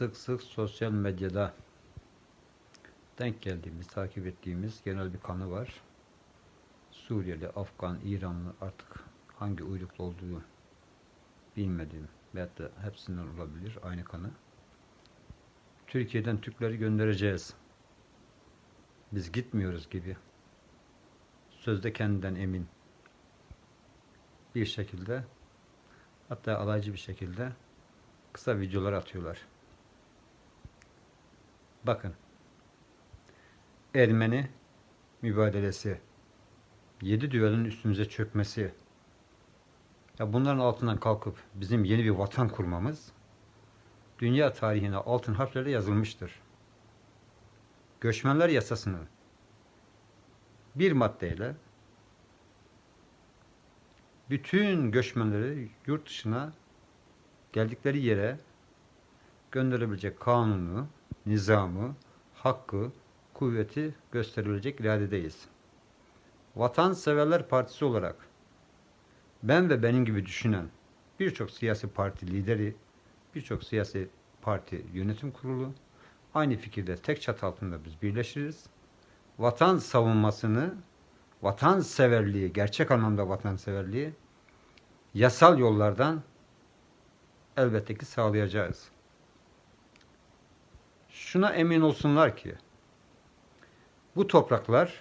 sık sık sosyal medyada denk geldiğimiz, takip ettiğimiz genel bir kanı var. Suriyeli, Afgan, İranlı artık hangi uyruklu olduğu bilmediğim veyahut da hepsinden olabilir aynı kanı. Türkiye'den Türkleri göndereceğiz. Biz gitmiyoruz gibi. Sözde kendinden emin. Bir şekilde hatta alaycı bir şekilde kısa videolar atıyorlar. Bakın. Ermeni mübadelesi, yedi düvelin üstümüze çökmesi, ya bunların altından kalkıp bizim yeni bir vatan kurmamız dünya tarihine altın harflerle yazılmıştır. Göçmenler yasasının bir maddeyle bütün göçmenleri yurt dışına geldikleri yere gönderebilecek kanunu, nizamı, hakkı, kuvveti gösterilecek iradedeyiz. Vatanseverler Partisi olarak ben ve benim gibi düşünen birçok siyasi parti lideri, birçok siyasi parti yönetim kurulu aynı fikirde tek çatı altında biz birleşiriz. Vatan savunmasını, vatanseverliği, gerçek anlamda vatanseverliği yasal yollardan elbette ki sağlayacağız. Şuna emin olsunlar ki bu topraklar